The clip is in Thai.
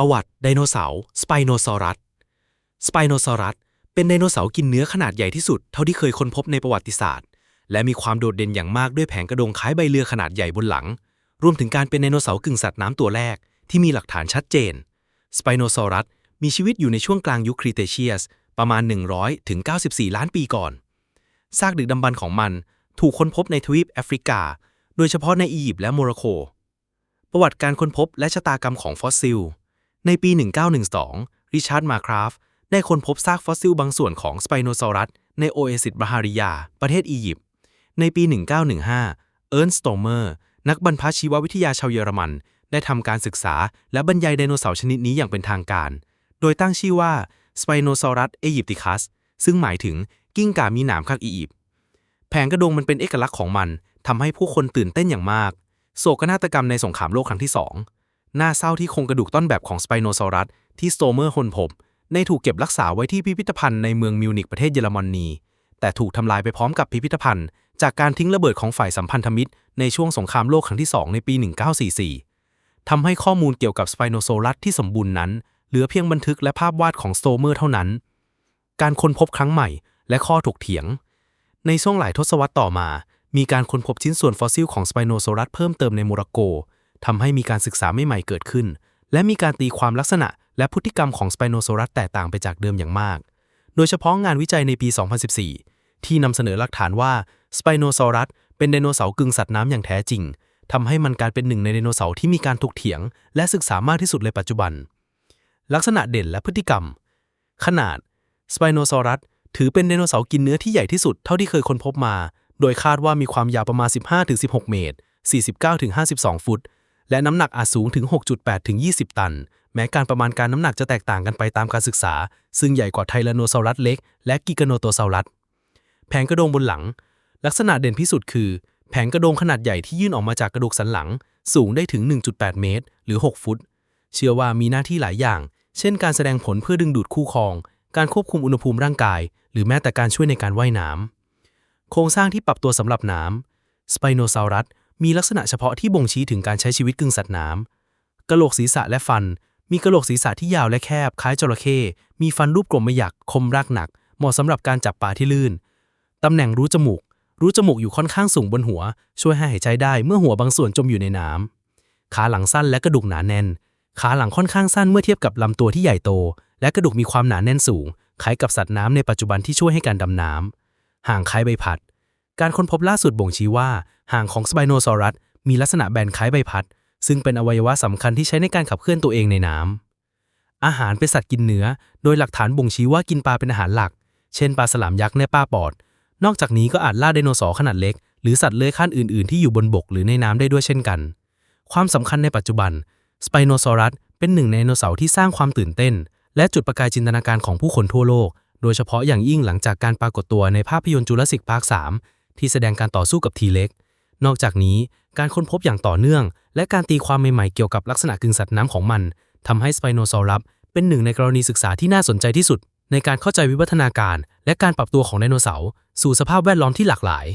ประวัติไดโนเสาร์สไปโนซอรัส สไปโนซอรัส เป็นไดโนเสาร์กินเนื้อขนาดใหญ่ที่สุดเท่าที่เคยค้นพบในประวัติศาสตร์ และมีความโดดเด่นอย่างมากด้วยแผงกระดงคล้ายใบเรือขนาดใหญ่บนหลัง รวมถึงการเป็นไดโนเสาร์กึ่งสัตว์น้ำตัวแรก ที่มีหลักฐานชัดเจน สไปโนซอรัสมีชีวิตอยู่ในช่วงกลางยุคครีเทเชียส ประมาณ 100ถึง94 ล้านปีก่อน ซากดึกดำบรรพ์ของมันถูกค้นพบในทวีปแอฟริกา โดยเฉพาะในอียิปต์และโมร็อกโก ประวัติการค้นพบและชะตากรรมของฟอสซิล ในปี 1912 ริชาร์ดมาคราฟได้ค้นพบซากฟอสซิลบางส่วนของสไปโนซอรัส ในโอเอซิสบาฮาริยา ประเทศอียิปต์ ในปี 1915 เอิร์นสโตเมอร์ นักบรรพชีววิทยาชาวเยอรมัน ได้ทำการศึกษาและบรรยายไดโนเสาร์ชนิดนี้อย่างเป็นทางการ โดยตั้งชื่อว่าสไปโนซอรัสเอยิปติคัส ซึ่งหมายถึงกิ้งก่ามีหนามข้างอียิปต์ แผงกระดงมันเป็นเอกลักษณ์ของมันทำให้ผู้คนตื่นเต้นอย่างมาก โศกนาฏกรรมในสงครามโลกครั้งที่2 น่าเศร้าที่โครงกระดูกต้นแบบของสไปโนซอรัสที่สโตเมอร์ค้นพบในถูกเก็บรักษาไว้ที่พิพิธภัณฑ์ในเมืองมิวนิกประเทศเยอรมนีแต่ถูกทำลายไปพร้อมกับพิพิธภัณฑ์ จากการทิ้งระเบิดของฝ่ายสัมพันธมิตร ในช่วงสงครามโลกครั้งที่ 2 ในปี 1944 ทำให้ข้อมูลเกี่ยวกับสไปโนซอรัสที่สมบูรณ์นั้น เหลือเพียงบันทึกและภาพวาดของสโตเมอร์เท่านั้น การค้นพบครั้งใหม่และข้อถกเถียง ในช่วงหลายทศวรรษต่อมา มีการค้นพบชิ้นส่วนฟอสซิลของสไปโนซอรัสเพิ่มเติมในโมร็อกโก ทำให้มีการศึกษาใหม่ๆเกิดขึ้น และมีการตีความลักษณะ และพฤติกรรมของสไปโนซอรัสแตกต่างไปจากเดิมอย่างมาก โดยเฉพาะงานวิจัยในปี 2014 ที่นำเสนอหลักฐานว่าสไปโนซอรัสเป็นไดโนเสาร์กึ่งสัตว์น้ำอย่างแท้จริงทำให้มันกลายเป็นหนึ่งในไดโนเสาร์ที่มีการถกเถียง และศึกษามากที่สุดในปัจจุบัน ลักษณะเด่นและพฤติกรรม ขนาดสไปโนซอรัสถือเป็นไดโนเสาร์กินเนื้อที่ใหญ่ที่สุดเท่าที่เคยค้นพบมา โดยคาดว่ามีความยาวประมาณ 15-16 เมตร 49-52 ฟุต และน้ำหนักอาจสูงถึง 6.8 ถึง 20 ตัน แม้การประมาณการน้ำหนักจะแตกต่างกันไปตามการศึกษา ซึ่งใหญ่กว่าไทแรโนซอรัสเล็ก และกิกาโนโตซอรัสแผงกระโดงบนหลัง ลักษณะเด่นที่สุดคือ แผงกระโดงขนาดใหญ่ที่ยื่นออกมาจากกระดูกสันหลัง สูงได้ถึง 1.8 เมตร หรือ 6 ฟุต เชื่อว่ามีหน้าที่หลายอย่าง เช่น การแสดงผลเพื่อดึงดูดคู่ครอง การควบคุมอุณหภูมิร่างกาย หรือแม้แต่การช่วยในการว่ายน้ำโครงสร้างที่ปรับตัวสำหรับน้ำสไปโนซอรัส มีลักษณะเฉพาะที่บ่งชี้ถึงการใช้ชีวิตกึ่งสัตว์น้ำกะโหลกศีรษะและฟัน มีกะโหลกศีรษะที่ยาวและแคบ คล้ายจระเข้ มีฟันรูปกลมไม่หยัก คมรากหนัก เหมาะสำหรับการจับปลาที่ลื่น ตำแหน่งรูจมูก รูจมูกอยู่ค่อนข้างสูงบนหัว ช่วยให้หายใจได้เมื่อหัวบางส่วนจมอยู่ในน้ำ ขาหลังสั้นและกระดูกหนาแน่น ขาหลังค่อนข้างสั้นเมื่อเทียบกับลำตัวที่ใหญ่โต และกระดูกมีความหนาแน่นสูง คล้ายกับสัตว์น้ำในปัจจุบันที่ช่วยให้การดำน้ำ ห่างคล้ายใบพัด การค้นพบล่าสุดบ่งชี้ว่า หางของสไปโนซอรัสมีลักษณะแบนคล้ายใบพัด ซึ่งเป็นอวัยวะสำคัญที่ใช้ในการขับเคลื่อนตัวเองในน้ำอาหารเป็นสัตว์กินเนื้อ โดยหลักฐานบ่งชี้ว่ากินปลาเป็นอาหารหลัก เช่นปลาสลามยักษ์ในป้าปอด นอกจากนี้ก็อาจล่าไดโนเสาร์ขนาดเล็ก หรือสัตว์เลื้อยคลานอื่นๆ ที่อยู่บนบกหรือในน้ำได้ด้วยเช่นกัน ความสำคัญในปัจจุบัน สไปโนซอรัสเป็นหนึ่งในไดโนเสาร์ที่สร้างความตื่นเต้น และจุดประกายจินตนาการของผู้คนทั่วโลก โดยเฉพาะอย่างยิ่งหลังจากการปรากฏตัวในภาพยนตร์จูราสสิกพาร์ค3 ที่แสดงการต่อสู้กับทีเล็ก นอกจากนี้การค้นพบอย่างต่อเนื่อง และการตีความใหม่ๆเกี่ยวกับลักษณะกึ่งสัตว์น้ำของมันทำให้สไปโนซอรัสเป็นหนึ่งในกรณีศึกษาที่น่าสนใจที่สุด ในการเข้าใจวิวัฒนาการ และการปรับตัวของไดโนเสาร์สู่สภาพแวดล้อมที่หลากหลาย